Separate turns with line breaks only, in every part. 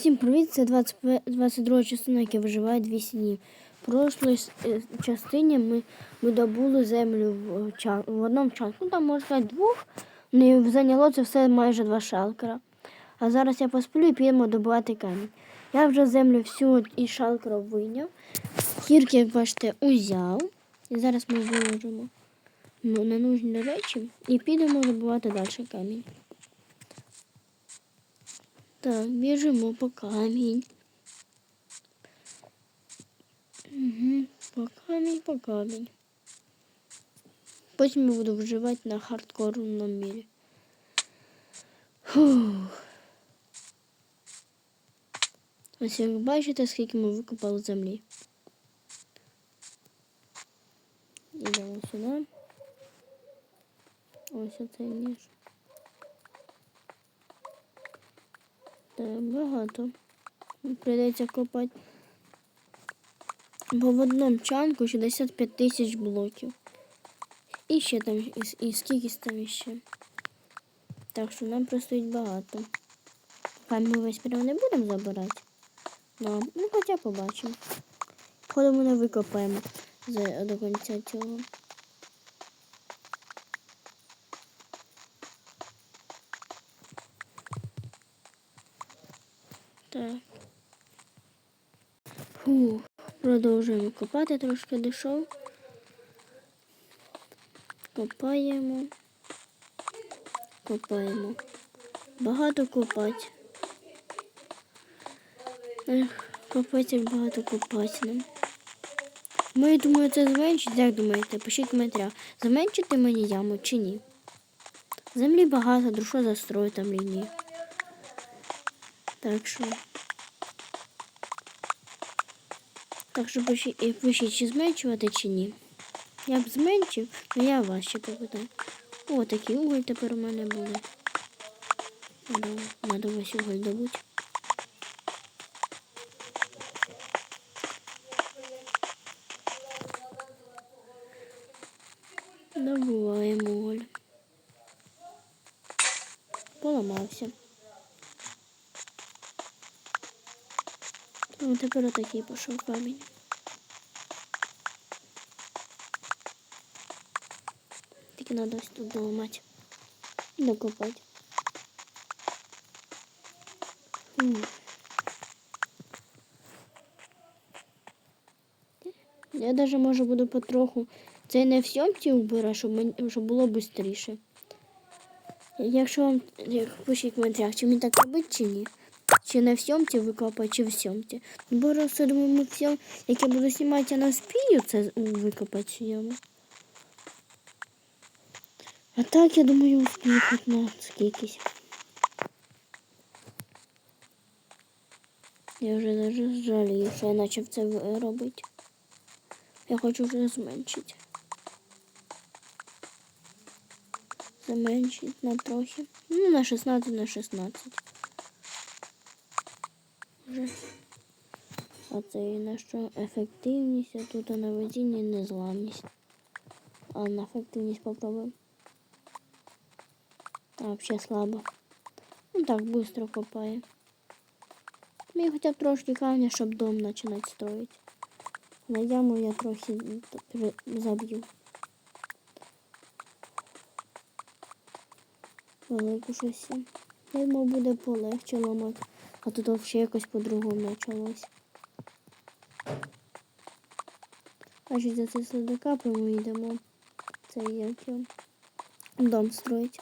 Всім привіт, це 20 22 частина, яка виживає 200 днів. В прошлій е, частині ми, ми добули землю в, чан, в одному чанку, ну там можна сказати двох, ну, і зайняло це все майже два шалкера. А зараз я посплю і підемо добувати камінь. Я вже землю всю із шалкера вийняв. Кірки, як бачите, узяв. І зараз ми виложимо ну, ненужні речі і підемо добувати далі камінь. Так, біжимо по камінь. Угу, по камінь, по камінь. Потім я буду вживати на хардкорному мірі. Фух. Ось як бачите, скільки ми викопали землі. Йдемо сюди. Ось оцей ніж. Так, багато. Прийдеться копати. Бо в одному чанку 65 тисяч блоків. І ще там, і, і скільки там ще. Так що нам простоїть багато. Хай ми весь прям не будемо забирати. Ну, ну хоча побачимо. Ходимо не викопаємо до кінця цього. Так. Фу, продовжуємо копати, трошки дійшов. Копаємо. Копаємо. Багато копати. Ех, копать як багато копати нам. Ми, я думаю, це зменшить. Як думаєте? Пишіть в коментарях. Зменшити мені яму чи ні? Землі багато, друшу застрою там лінії. Так що. Так що пишіть, чи зменшувати, чи ні. Я б зменшив, але я вас ще попитаю. О, такий уголь тепер у мене буде. Надо, надо весь уголь добути. Ну, тепер отакий пішов камінь. Тільки треба ось тут доламати. І докопати. Фу. Я даже може буду потроху. Це не в сьомці вбираю, щоб, мені, щоб було швидше. Якщо вам як пишіть в коментарях, чи мені так робити, чи ні. Чи на всьомці викопати, чи в сьомці. Бо думаю, ми як я буду знімати, я не вспію це викопати яму. А так, я думаю, успію на скількись. Я вже даже жалію, що я почав це робити. Я хочу вже зменшити. Зменшити на трохи. Ну, на 16 на 16. Вже. А це і на що ефективність, а тут на водінні незламність. А на ефективність попробуємо. А взагалі слабо. Ну так, швидко копає. Мені хоча б трошки камня, щоб дом починати строїти. На яму я трохи заб'ю. Велику щось. Я думав, буде полегче ламати. А тут взагалі якось по-другому почалось. Значить, за це следака ми йдемо. Це як його дом строїть.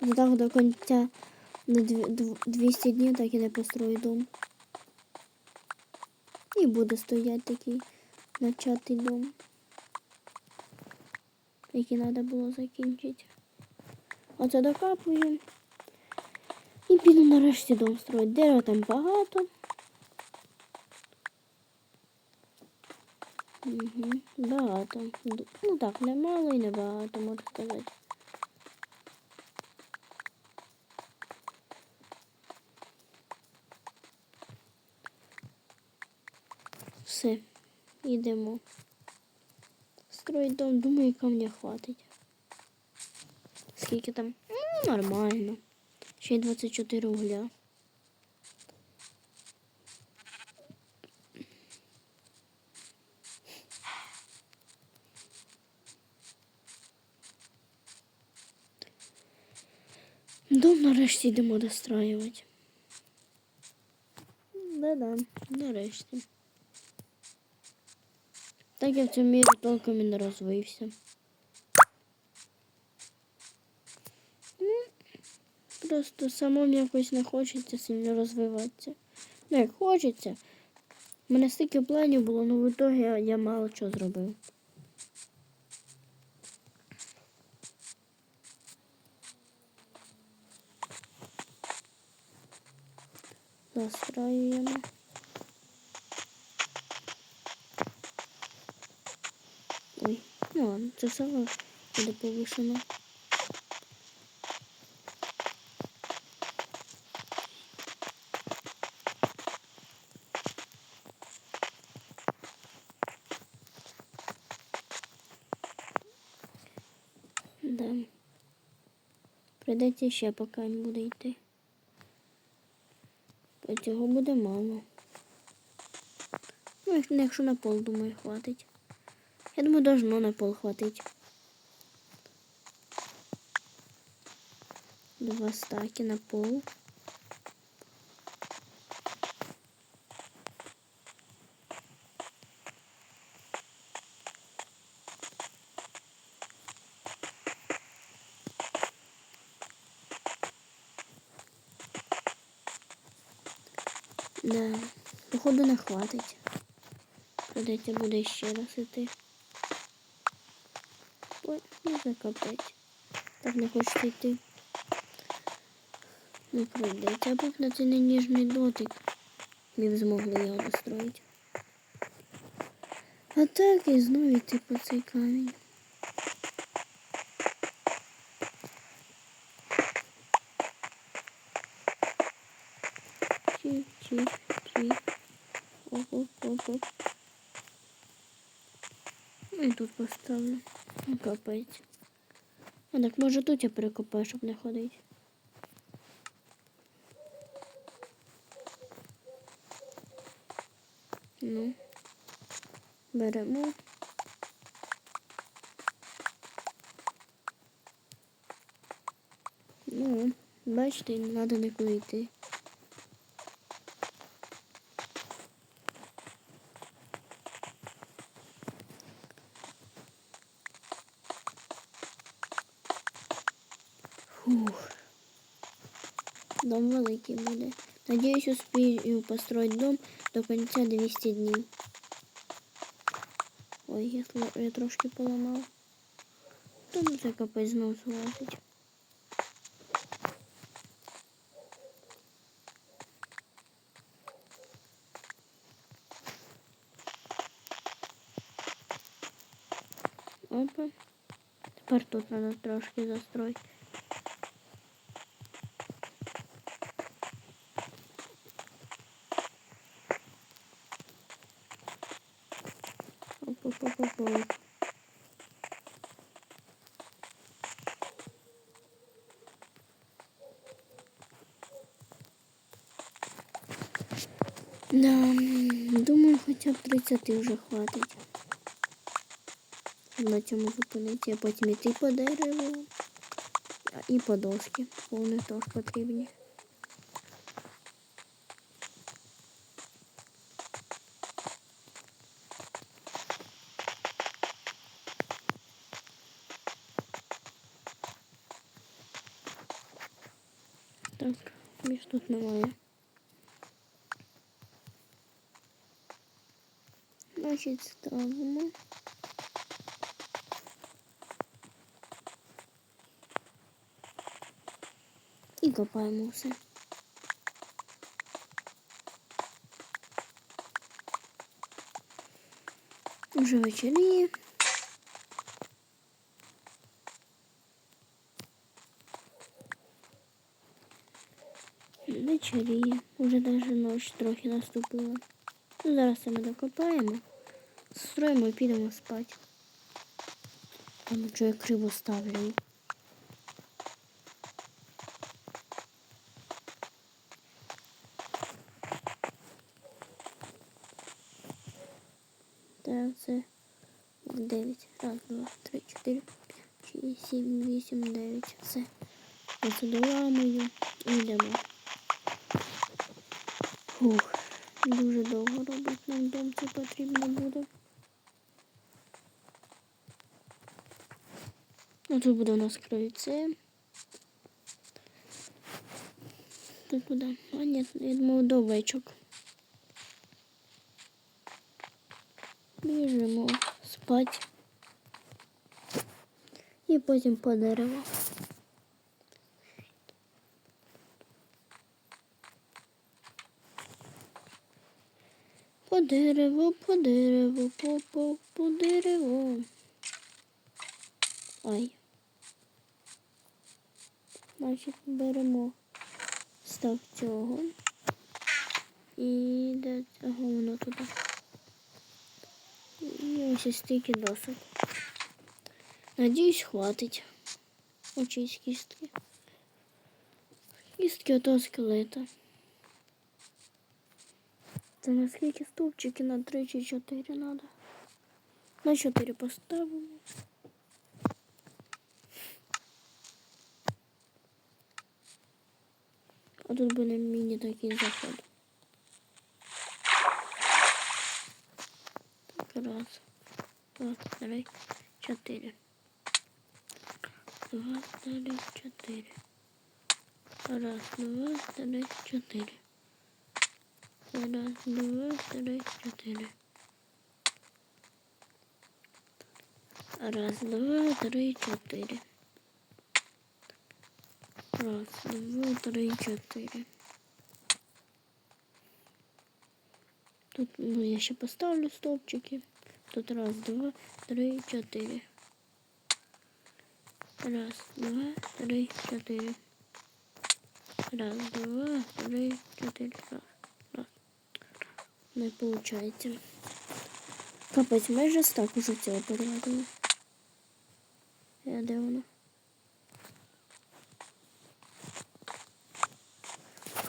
До так до кінця на 200 днів так і не построю дом. І буде стояти такий начатий дом. Який треба було закінчити. Оце докапуємо. І піду нарешті дом строїти. Дерева там багато. Угу, багато. Ну так, не мало і не багато, можна сказати. Все, йдемо. Строїть дом, думаю, камня хватить. Скільки там? Ну, нормально. Ще й 24 угля. Дом нарешті йдемо достраювати. Да-да, нарешті. Так я в цьому мірі толком і не розвився. Ну, просто самому якось не хочеться сильно розвиватися. Ну, як хочеться. У мене стільки планів було, але в ітогі я, я мало чого зробив. Настраюємо. Ой, ну ладно, це все буде повишено. Да. Придеться ще поки він буде йти. Бо Цього буде мало. Ну, якщо на пол, думаю, хватить. Я думаю, должно на пол хватить. Два стаки на пол. Да, походу не хватить. Придеться буде ще раз іти. Ой, не закопать. Так не хочеться йти. Не прийдеться. Б на цей ніжний дотик. Б змогли його достроїти. А так і знову йти по цей камінь. Чик, чик, чик. Оп, оп, оп, оп. Ну, Поставлю. Ну, капець. А так може тут я перекопаю, щоб не ходити. Ну, беремо. Ну, бачите, не треба нікуди йти. Дом великий буде. Надіюсь, успію построить дом до кінця 200 днів. Ой, я, сла- я трошки поламав. Та ну це капець знов злазить. Опа. Тепер тут треба трошки застроїти. 30 вже хватить. На цьому зупиниться, а потім іти по дереву і по доски. Вони теж потрібні. Так, більш тут немає. Значить, ставимо. І копаємо все. Вже вечеріє. Вечеріє. Уже навіть ніч трохи наступила. Ну, зараз це ми докопаємо. Строїмо і підемо спати. Ну що я криво ставлю. Так, це 9. Раз, два, три, чотири, шість, сім, вісім, дев'ять. Все. Оце доламаю і йдемо. Фух, дуже довго робити нам дом це потрібно буде. Тут буде у нас крильце. Тут буде. А ні, я думав, довбечок. Біжимо спать. І потім по дереву. По дереву, по дереву, по, по, по дереву. Ай. Значить, беремо став цього. І де ага, воно туди. І ось стільки досок. Надіюсь, хватить. Очись кістки. Кістки ото скелета. Це на скільки стовпчики на 3 чи 4 треба. На 4 поставимо. Тут буде міні такий заход. Так, раз, два, три, чотири. Два, три, чотири. Раз, два, три, чотири. Раз, два, три, чотири. Раз, два, три, чотири. Раз, два, три, чотири. Тут ну, я ще поставлю стовпчики. Тут раз, два, три, чотири. Раз, два, три, чотири. Раз, два, три, чотири. Раз, раз. Не виходить. Капець, майже стак уже цього переводимо. Я де?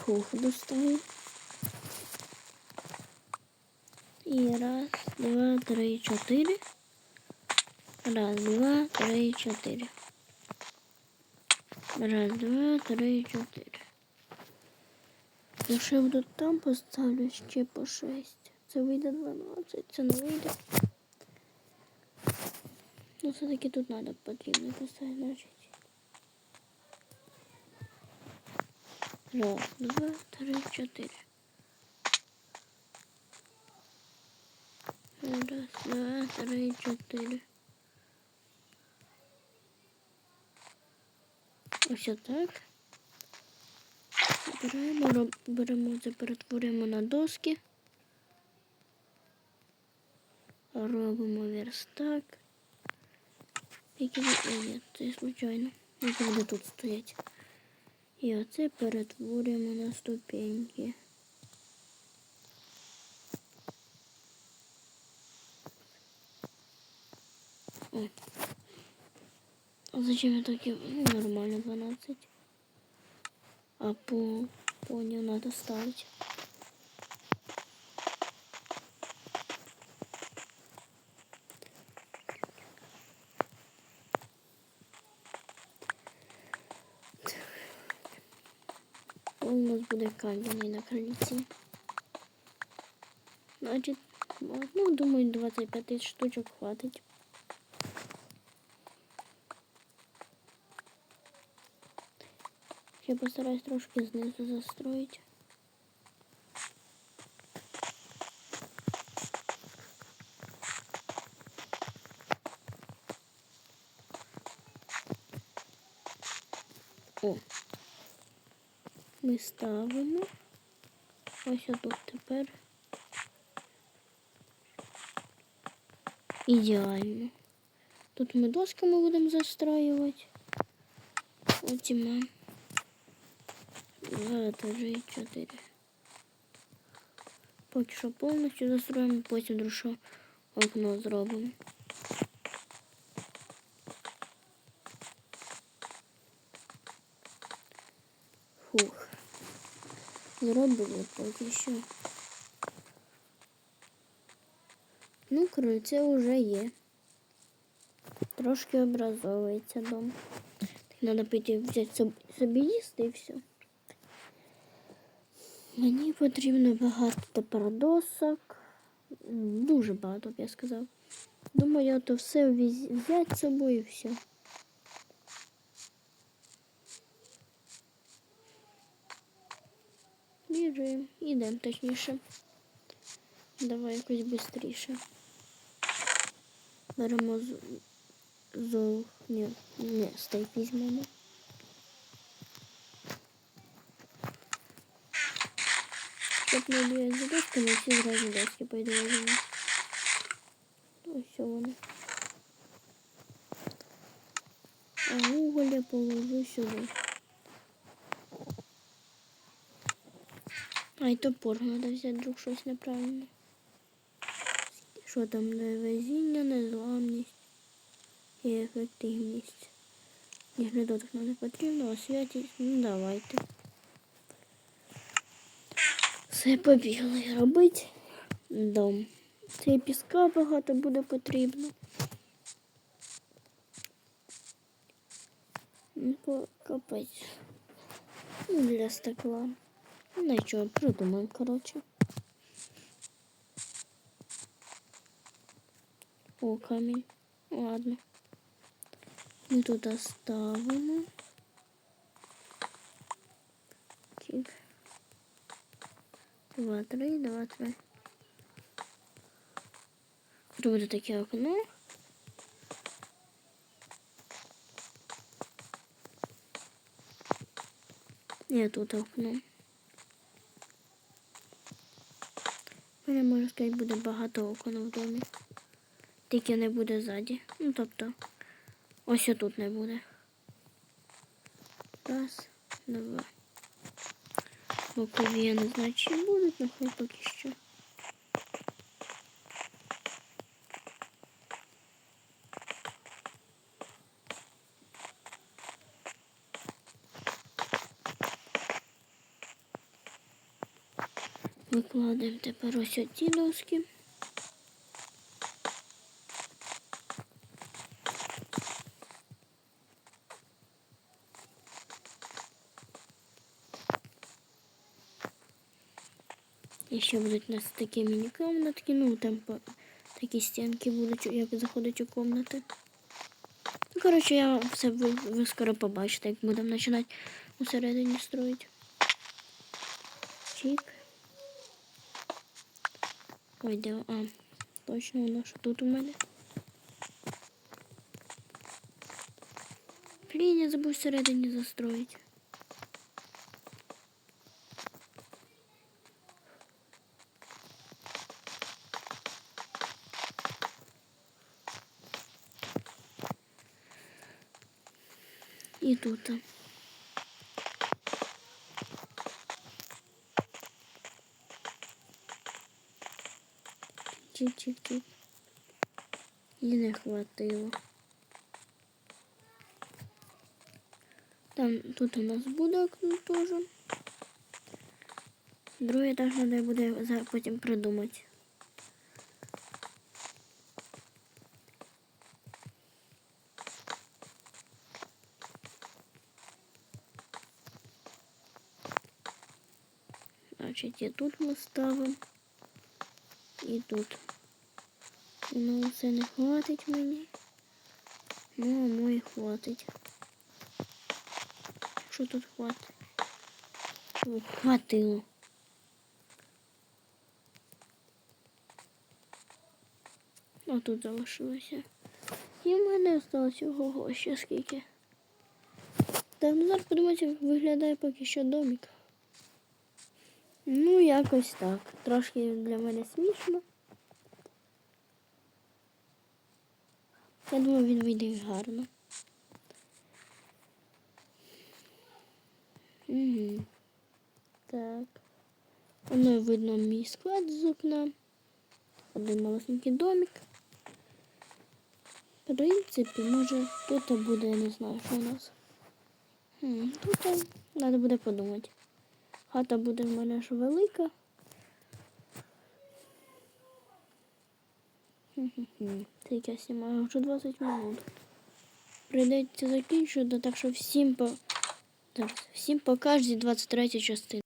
Фух, достаю. І раз, два, три, чотири. Раз, два, три, чотири. Раз, два, три, чотири. Якщо я буду там поставлю ще по шесть. Це вийде 12, це не вийде. Ну, все-таки тут треба потрібно поставити, значить. Раз, два, три, чотири. Раз, два, три, чотири. Ось отак. Беремо, беремо це перетворюємо на доски. Робимо верстак. Буде- Ой, це случайно. Який буде тут стоять. І оце перетворюємо на ступеньки. О. А зачем я таки ну, нормально 12? А по понял надо ставить. У нас буде кам'яний на крыльці. Значить, ну, думаю, 25 штучок хватить. Я постараюсь трошки знизу застроить. Ми ставимо. Ось тут тепер. Ідеально. Тут ми досками будемо застроювати. Потім. Два, три, чотири. Поки що повністю застроїмо, потім друше окно зробимо. Фух. Зробили поки що. Ну, крильце вже є. Трошки образовується дом. Надо піти взяти соб- собі їсти і все. Мені потрібно багато тепер досок. Дуже багато, б я сказав. Думаю, то все взяти з собою і все. Біжимо, ідемо точніше. Давай якось швидше. Беремо з... зол. Ні, не, стейк візьмемо. Щоб не бігати за досками, всі зразу доски пойду возьму. Ось все воно. А уголя положу сюди. А й топор треба взяти, вдруг щось неправильно. Що там невезіння, незламність і ефективність. Ніглядоток нам не потрібно, освятість, ну давайте. Все побігли робити дом. Це піска багато буде потрібно. Ну, Капець. Для стекла. Ну, Нічого, придумаємо, коротше. О, камінь. Ладно. Ми тут оставимо. Тик. Два, три, два, три. Тут буде таке окно. Ні, тут окно. Мене, можна сказати, буде багато окон в домі. Тільки не буде ззаді. Ну, тобто, ось тут не буде. Раз, два. Бокові я не знаю, чи будуть, нехай поки що. Викладаємо тепер ось ці доски. І ще будуть у нас такі міні-комнатки, ну там такі стінки будуть, як заходить у комнати. Ну, коротше, я все ви, ви скоро побачите, як будемо починати усередині строїти. Чик. Ой, де, а, точно воно що тут у мене. Блін, я забув всередині застроїти. І тут. Чик-чик-чик. І не хватило. Там тут у нас буде окно теж. Другий етаж треба буде потім придумати. Значить, і тут ми ставимо. І тут. Ну, це не хватить мені. Ну, а мої хватить. Що тут хватить? О, хватило. А тут залишилося. І в мене осталось ого, ще скільки. Так, ну зараз подумайте, виглядає поки що домик. Ну, якось так. Трошки для мене смішно. Я думаю, він вийде гарно. Угу. Так. Воно видно мій склад з окна. Один малесенький домик. В принципі, може тут буде, не знаю, що у нас. Хм, тут треба буде подумати. Хата буде в мене ж велика. Як я знімаю вже 20 минут. прийдеться закінчувати, так що всім по. Так, всім покажуть ждіть 23 частини.